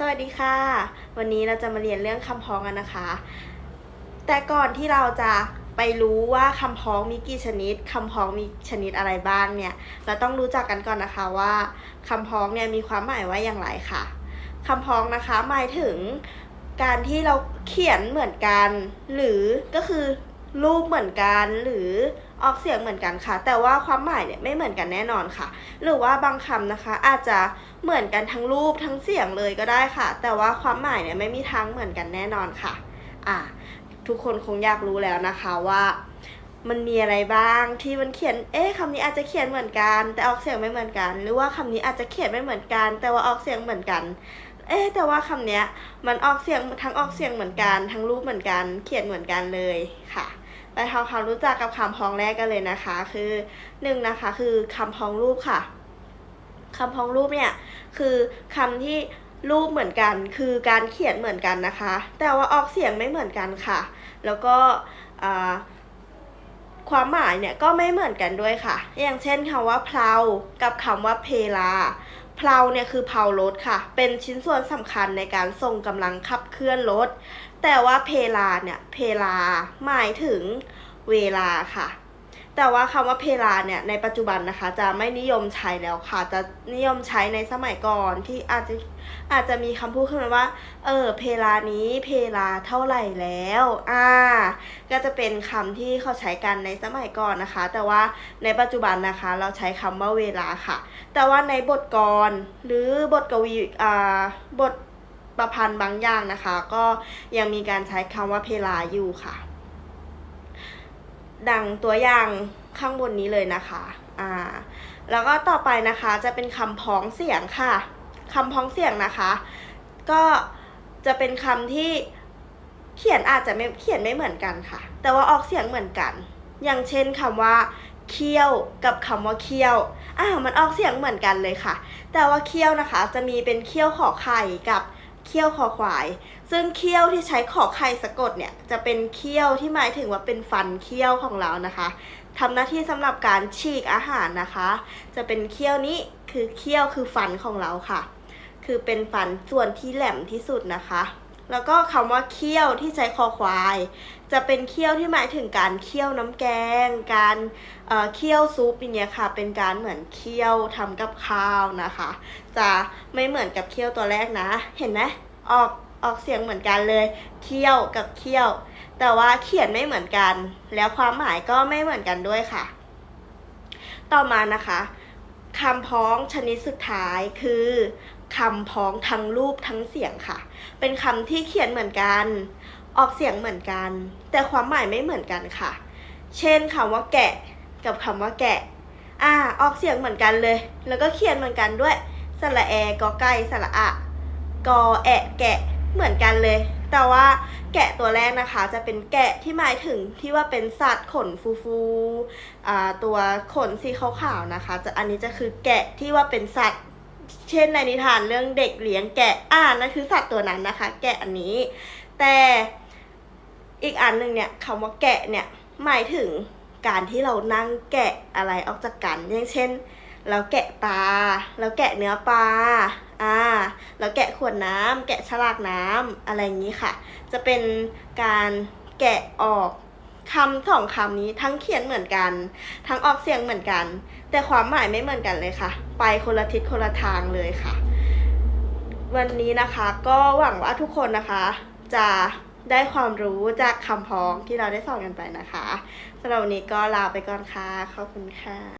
สวัสดีค่ะ วันนี้เราจะมาเรียนเรื่องคำพ้องกันนะคะ แต่ก่อนที่เราจะไปรู้ว่าคำพ้องมีกี่ชนิดคำพ้องมีชนิดอะไรบ้างเนี่ย เราต้องรู้จักกันก่อนนะคะว่าคำพ้องเนี่ยมีความหมายว่าอย่างไรค่ะคำพ้องนะคะหมายถึงการที่เราเขียนเหมือนกัน หรือก็คือรูปเหมือนกันหรือ ออกเสียงเหมือนกันค่ะ แต่ว่าความหมายเนี่ยไม่เหมือนกันแน่นอนค่ะ หรือว่าบางคำนะคะ อาจจะเหมือนกันทั้งรูปทั้งเสียงเลยก็ได้ค่ะ แต่ว่าความหมายเนี่ยไม่มีทางเหมือนกันแน่นอนค่ะ อะทุกคนคงอยากรู้แล้วนะคะว่า มันมีอะไรบ้างที่มันเขียน เอ๊ะคำนี้อาจจะเขียนเหมือนกัน แต่ออกเสียงไม่เหมือนกัน หรือว่าคำนี้อาจจะเขียนไม่เหมือนกัน แต่ว่าออกเสียงเหมือนกันเอ๊ะแต่ว่าคำเนี้ยมันออกเสียงทั้งออกเสียงเหมือนกัน ทั้งรูปเหมือนกัน เขียนเหมือนกันเลยค่ะ ไปทำความรู้จักกับคำพ้องแรกกันเลยนะคะ คือหนึ่งนะคะคือคำพ้องรูปค่ะคำพ้องรูปเนี่ยคือคำที่รูปเหมือนกัน คือการเขียนเหมือนกันนะคะ แต่ว่าออกเสียงไม่เหมือนกันค่ะ แล้วก็ความหมายเนี่ยก็ไม่เหมือนกันด้วยค่ะ อย่างเช่นคำว่าเพลากับคำว่าเพลา เพลาเนี่ยคือเพลารถค่ะ เป็นชิ้นส่วนสำคัญในการส่งกำลังขับเคลื่อนรถ แต่ว่าเพลาเนี่ยเพลาหมายถึงเวลาค่ะ แต่ว่าคำว่าเพลาเนี่ยในปัจจุบันนะคะ จะไม่นิยมใช้แล้วค่ะ จะนิยมใช้ในสมัยก่อนที่อาจจะอาจจะมีคำพูดขึ้นมาว่า เออ เพลานี้เพลาเท่าไหร่แล้ว อ่า ก็จะเป็นคำที่เขาใช้กันในสมัยก่อนนะคะ แต่ว่าในปัจจุบันนะคะ เราใช้คำว่าเวลาค่ะ แต่ว่าในบทกรหรือบทกวีอ่าบทประพันธ์บางอย่างนะคะ ก็ยังมีการใช้คำว่าเพลาอยู่ค่ะ ดังตัวอย่างข้างบนนี้เลยนะคะอ่าแล้วก็ต่อไปนะคะจะเป็นคำพ้องเสียงค่ะคำพ้องเสียงนะคะ ก็จะเป็นคำที่เขียนอาจจะไม่เขียนไม่เหมือนกันค่ะ แต่ว่าออกเสียงเหมือนกัน อย่างเช่นคำว่าเคี้ยวกับคำว่าเคี้ยวอ่ามันออกเสียงเหมือนกันเลยค่ะ แต่ว่าเคี้ยวนะคะ จะมีเป็นเคี้ยวขอไข่กับ เคี้ยวคอควาย ซึ่งเคี้ยวที่ใช้ขอไข่สะกดเนี่ยจะเป็นเคี้ยวที่หมายถึงว่าเป็นฟันเคี้ยวของเรานะคะทำหน้าที่สำหรับการฉีกอาหารนะคะ จะเป็นเคี้ยวนี้คือเคี้ยวคือฟันของเราค่ะ คือเป็นฟันส่วนที่แหลมที่สุดนะคะ แล้วก็คำว่าเคี้ยวที่ใช้คอควาย จะเป็นเคี้ยวที่หมายถึงการเคี่ยวน้ำแกง การเอ่อเคี่ยวซุปอย่างเงี้ยค่ะ เป็นการเหมือนเคี่ยวทำกับข้าวนะคะ จะไม่เหมือนกับเคี่ยวตัวแรกนะ เห็นไหมออกออกเสียงเหมือนกันเลย เคี่ยวกับเคี่ยว แต่ว่าเขียนไม่เหมือนกัน แล้วความหมายก็ไม่เหมือนกันด้วยค่ะ ต่อมานะคะคำพ้องชนิดสุดท้ายคือ คำพ้องทั้งรูปทั้งเสียงค่ะ เป็นคำที่เขียนเหมือนกัน ออกเสียงเหมือนกัน แต่ความหมายไม่เหมือนกันค่ะ เช่นคำว่าแกะ กับคำว่าแกะ อ่า ออกเสียงเหมือนกันเลย แล้วก็เขียนเหมือนกันด้วย สระแอกอไก่สระอะกอแอะแกะเหมือนกันเลย แต่ว่าแกะตัวแรกนะคะ จะเป็นแกะที่หมายถึงที่ว่าเป็นสัตว์ขนฟูๆอ่าตัวขนสีขาวๆนะคะ จะอันนี้จะคือแกะที่ว่าเป็นสัตว์ เช่นในนิทานเรื่องเด็กเลี้ยงแกะอ่านั่นคือสัตว์ตัวนั้นนะคะ แกะอันนี้ แต่อีกอันหนึ่งเนี่ยคำว่าแกะเนี่ยหมายถึงการที่เรานั่งแกะอะไรออกจากกันอย่างเช่น เราแกะปลาเราแกะเนื้อปลาอ่าเราแกะขวดน้ำแกะฉลากน้ำอะไรอย่างนี้ค่ะ จะเป็นการแกะออก คำสองคำนี้ทั้งเขียนเหมือนกัน ทั้งออกเสียงเหมือนกัน แต่ความหมายไม่เหมือนกันเลยค่ะ ไปคนละทิศคนละทางเลยค่ะ วันนี้นะคะก็หวังว่าทุกคนนะคะ จะได้ความรู้จากคำพ้องที่เราได้สอนกันไปนะคะสำหรับวันนี้ก็ลาไปก่อนค่ะขอบคุณค่ะ